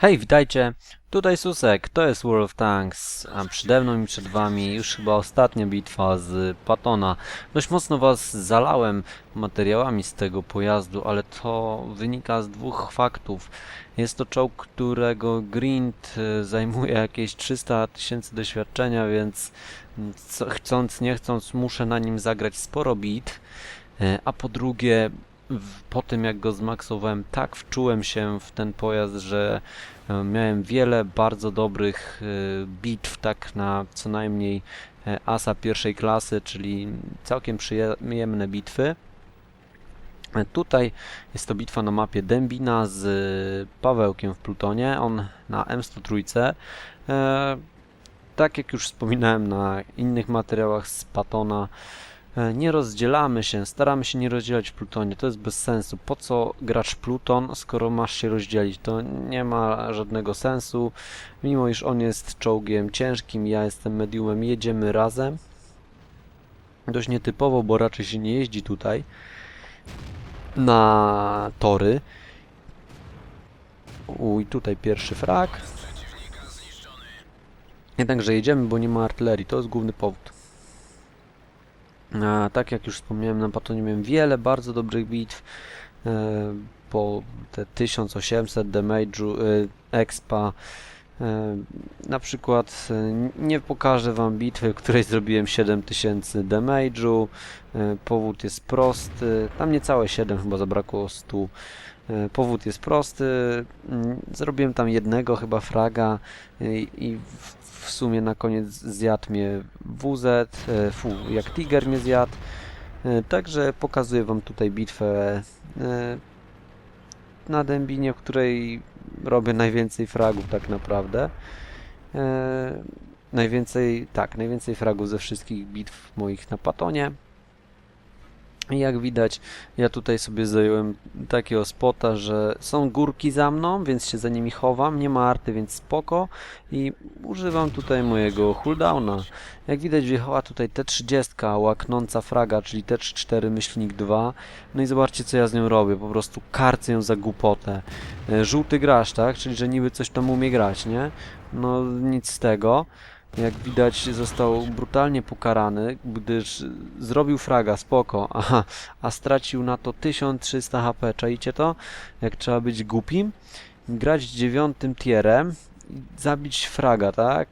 Hej, witajcie! Tutaj Susek, to jest World of Tanks, a przede mną i przed wami już chyba ostatnia bitwa z Patona. Dość mocno was zalałem materiałami z tego pojazdu, ale to wynika z dwóch faktów. Jest to czołg, którego grind e, zajmuje jakieś 300 tysięcy doświadczenia, więc chcąc nie chcąc muszę na nim zagrać sporo bit. E, A po drugie, po tym jak go zmaksowałem, tak wczułem się w ten pojazd, że e, miałem wiele bardzo dobrych e, bitw, tak na co najmniej e, asa pierwszej klasy, czyli całkiem przyjemne bitwy. Tutaj jest to bitwa na mapie Dębina z Pawełkiem w Plutonie, on na M103. E, Tak jak już wspominałem na innych materiałach z Patona, Nie rozdzielamy się, staramy się nie rozdzielać w Plutonie, to jest bez sensu. Po co grać Pluton, skoro masz się rozdzielić? To nie ma żadnego sensu. Mimo iż on jest czołgiem ciężkim, ja jestem mediumem, jedziemy razem. Dość nietypowo, bo raczej się nie jeździ tutaj na tory. Uj, tutaj pierwszy frak. Jednakże jedziemy, bo nie ma artylerii, to jest główny powód. A, tak jak już wspomniałem, na Patonie miałem wiele bardzo dobrych bitw. E, po te 1800 damage'u, e, expa. E, na przykład e, nie pokażę wam bitwy, w której zrobiłem 7000 damage'u. E, powód jest prosty. Tam niecałe 7 chyba zabrakło 100. E, powód jest prosty. Mm, Zrobiłem tam jednego chyba fraga i w, sumie na koniec zjadł mnie WZ, fu, jak Tiger mnie zjadł. Także pokazuję wam tutaj bitwę na Dębinie, w której robię najwięcej fragów tak naprawdę. E, Najwięcej, tak, najwięcej fragów ze wszystkich bitw moich na Patonie. Jak widać, ja tutaj sobie zająłem takiego spota, że są górki za mną, więc się za nimi chowam, nie ma arty, więc spoko i używam tutaj mojego cooldowna. Jak widać wjechała tutaj T30 łaknąca fraga, czyli T34 myślnik 2. No i zobaczcie co ja z nią robię, po prostu karcę ją za głupotę. E, Żółty gracz, tak? Czyli że niby coś tam umie grać, nie? No nic z tego. Jak widać został brutalnie pokarany, gdyż zrobił fraga, spoko, aha, a stracił na to 1300 HP, czaicie to? Jak trzeba być głupim? Grać dziewiątym tierem zabić fraga, tak?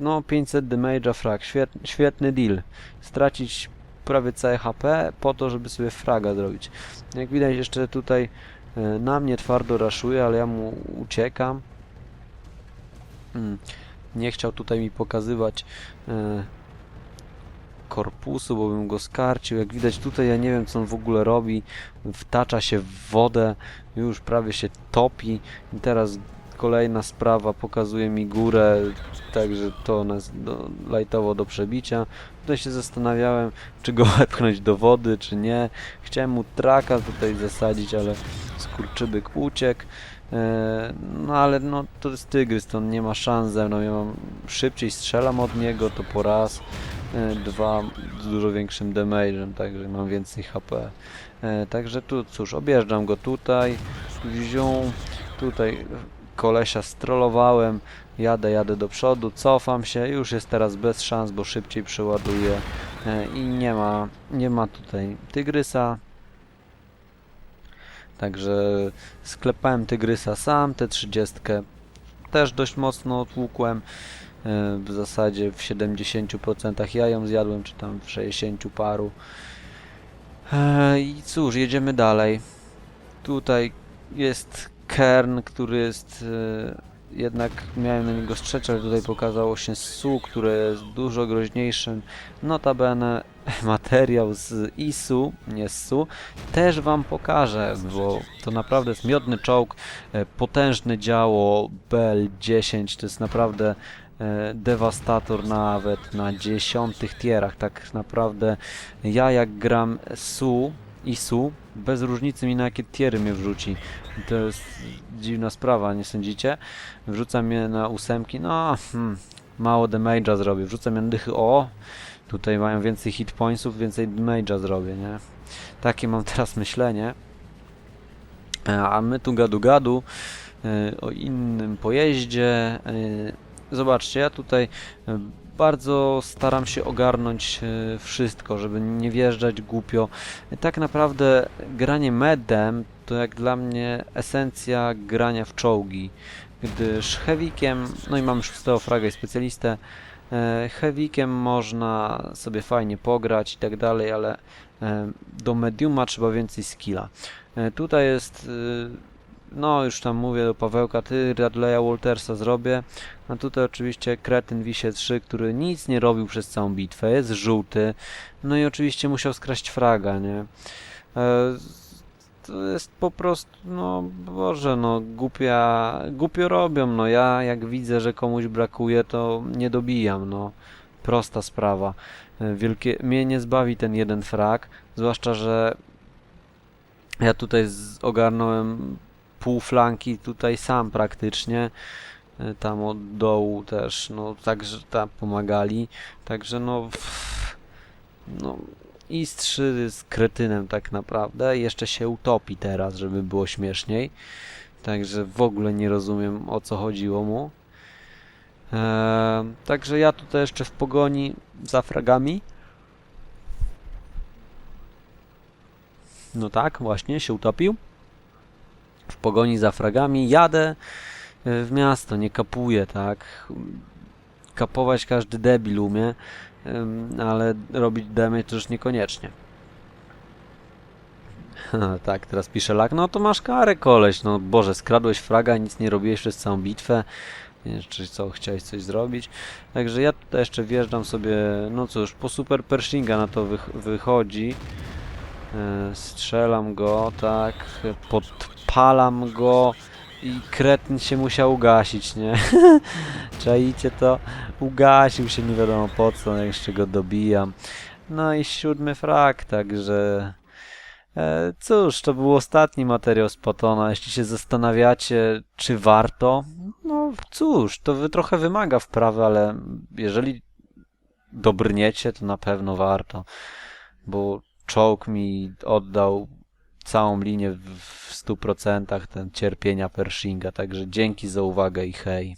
No 500 damage'a frag, świetny, świetny deal. Stracić prawie całe HP po to, żeby sobie fraga zrobić. Jak widać jeszcze tutaj e, na mnie twardo raszuje, ale ja mu uciekam. Mm nie chciał tutaj mi pokazywać e, korpusu, bo bym go skarcił. Jak widać tutaj ja nie wiem co on w ogóle robi. Wtacza się w wodę, już prawie się topi. I teraz kolejna sprawa pokazuje mi górę, także to nas do, lajtowo do przebicia. Tutaj się zastanawiałem, czy go wepchnąć do wody, czy nie. Chciałem mu traka tutaj zasadzić, ale skurczybyk uciekł. E, No ale no to jest tygrys, to on nie ma szans ze mną, ja mam szybciej strzelam od niego, to po raz, e, dwa z dużo większym damage'em, także mam więcej HP. E, Także tu cóż, objeżdżam go tutaj, wziął, tutaj kolesia strollowałem, jadę, jadę do przodu, cofam się, już jest teraz bez szans, bo szybciej przeładuję i nie ma, nie ma tutaj tygrysa, Także sklepałem Tygrysa sam, tę 30 też dość mocno otłukłem. e, W zasadzie w 70% ja ją zjadłem, czy tam w 60 paru. E, I cóż, jedziemy dalej. Tutaj jest Kern, który jest e, jednak miałem na niego strzec, ale tutaj pokazało się Su, które jest dużo groźniejszym. Notabene materiał z ISU, nie z SU, też wam pokażę, bo to naprawdę jest miodny czołg, e, potężne działo BL-10, to jest naprawdę e, dewastator nawet na dziesiątych tierach, tak naprawdę ja jak gram SU, ISU, bez różnicy mi na jakie tiery mnie wrzuci. To jest dziwna sprawa, nie sądzicie? Wrzucam je na ósemki, no hmm, mało damage'a zrobię, wrzucam je na dychy, o, tutaj mają więcej hit pointsów, więcej damage'a zrobię, nie? Takie mam teraz myślenie. E, A my tu gadu gadu, e, o innym pojeździe. E, Zobaczcie, ja tutaj bardzo staram się ogarnąć e, wszystko, żeby nie wjeżdżać głupio. Tak naprawdę granie medem to jak dla mnie esencja grania w czołgi, gdyż heavykiem, no i mam szóstego fraga i specjalistę, e, heavykiem można sobie fajnie pograć i tak dalej, ale e, do mediuma trzeba więcej skilla. Tutaj jest, no już tam mówię do Pawełka, ty Radleya Waltersa zrobię, a tutaj oczywiście kretyn Wisie 3, który nic nie robił przez całą bitwę, jest żółty, no i oczywiście musiał skraść fraga, nie? E, to jest po prostu, no Boże, no głupia, głupio robią, no ja jak widzę, że komuś brakuje, to nie dobijam, no. Prosta sprawa. E, Wielkie, mnie nie zbawi ten jeden frag, zwłaszcza, że ja tutaj ogarnąłem pół flanki tutaj sam praktycznie. E, Tam od dołu też, no także tam pomagali. Także no, no Is-3 jest kretynem tak naprawdę. Jeszcze się utopi teraz, żeby było śmieszniej. Także w ogóle nie rozumiem o co chodziło mu. Eee, także ja tutaj jeszcze w pogoni za fragami. No tak, właśnie się utopił. W pogoni za fragami jadę e, w miasto, nie kapuję, tak. Kapować każdy debil umie, ale robić damage to już niekoniecznie. Tak, teraz pisze lak. No to masz karę, koleś. No Boże, skradłeś fraga, nic nie robiłeś przez całą bitwę. Nie Czy co, chciałeś coś zrobić. Także ja tutaj jeszcze wjeżdżam sobie, no cóż, po super Pershinga na to wych wychodzi. E, strzelam go, tak, podpalam go i kretyn się musiał ugasić, nie? Czaicie to? Ugasił się nie wiadomo po co, jeszcze go dobijam. No i siódmy frak, także... E, cóż, to był ostatni materiał z Potona. Jeśli się zastanawiacie, czy warto, no cóż, to wy trochę wymaga wprawy, ale jeżeli dobrniecie, to na pewno warto, bo czołg mi oddał całą linię w w 100% ten cierpienia Pershinga, także dzięki za uwagę i hej.